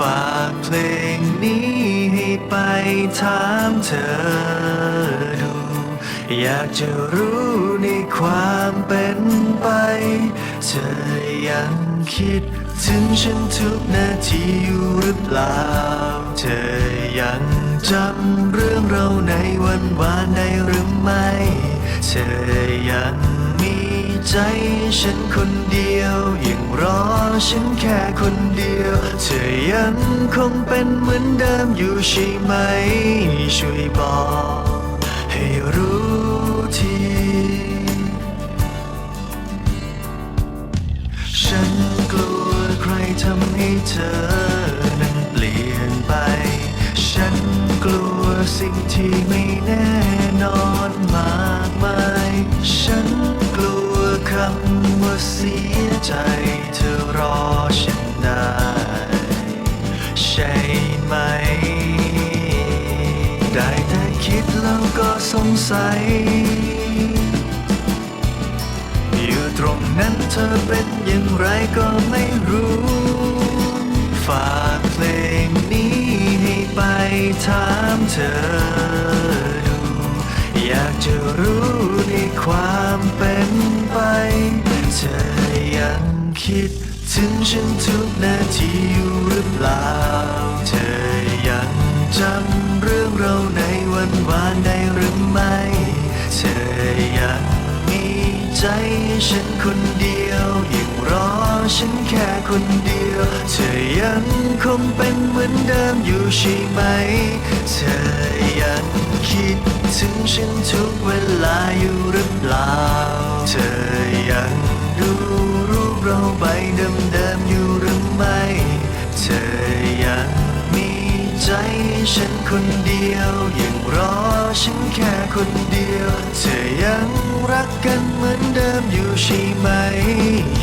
ฝากเพลงนี้ให้ไปถามเธอดู อยากจะรู้ในความเป็นไป เธอยังคิดถึงฉันทุกนาทีอยู่หรือเปล่า เธอยังจำเรื่องเราในวันวานได้หรือไม่ เธอยัง ใจฉันคนเดียว ยังรอฉันแค่คนเดียว เธอยังคงเป็นเหมือนเดิมอยู่ใช่ไหม ช่วยบอกให้รู้ที ฉันกลัวใครทำให้เธอนั้นเปลี่ยนไป ฉันกลัวสิ่งที่ไม่แน่นอนมา เสียใจเธอรอฉันได้ใช่ไหม ได้แต่คิดแล้วก็สงสัย อยู่ตรงนั้นเธอเป็นอย่างไรก็ไม่รู้ ฝากเพลงนี้ให้ไปถามเธอดู อยากจะรู้ในความเป็น คิดถึงฉันทุกนาทีอยู่หรือเปล่า เธอยังจำเรื่องเราในวันวานได้หรือไม่ เธอยังมีใจฉันคนเดียวยังรอฉันแค่คนเดียว เธอยังคงเป็นเหมือนเดิมอยู่ใช่ไหม เธอยังคิดถึงฉันทุกเวลาอยู่หรือเปล่า เธอยัง ใบเดิมๆอยู่หรือไม่ เธอยังมีใจฉันคนเดียวยังรอฉันแค่คนเดียว เธอยังรักกันเหมือนเดิมอยู่ใช่ไหม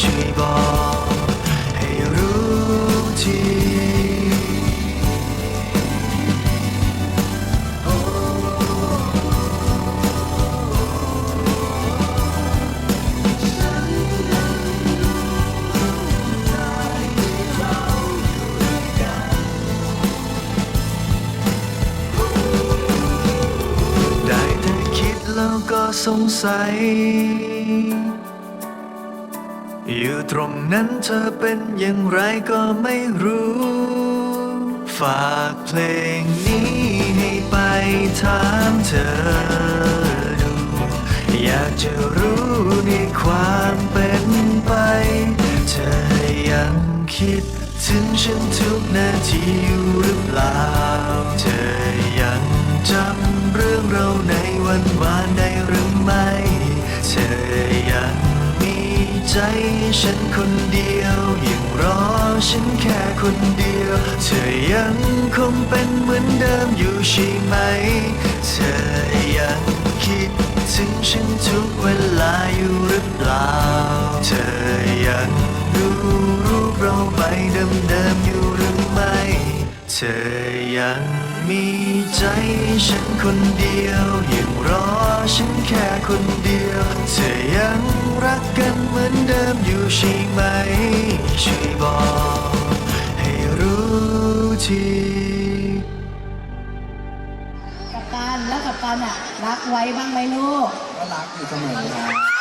ช่วยบอกให้รู้ แล้วก็สงสัย อยู่ตรงนั้นเธอเป็นอย่างไรก็ไม่รู้ ฝากเพลงนี้ให้ไปถามเธอดู อยากจะรู้ในความเป็นไป เธอยังคิดถึงฉันทุกนาทีอยู่หรือเปล่า เธอยังจำ ม เธอยังมีใจฉันคนเดียว ยังรอฉันแค่คนเดียว เธอยังคงเป็นเหมือนเดิมอยู่ใช่ไหม เธอยังคิดถึงฉันทุกเวลาอยู่หรือเปล่า เธอยังดูรูปเราใบเดิมๆอยู่หรือไม่เธอยังมีใจฉันคนเดียว ยังรอฉันแค่คนเดียว เธอยังรักกันเหมือนเดิมอยู่ใช่ไหมช่วยบอกให้รู้ทีกับตันแล้วกับตันอะรักไว้บ้างไหมลูก ก็รักอยู่เสมอครับ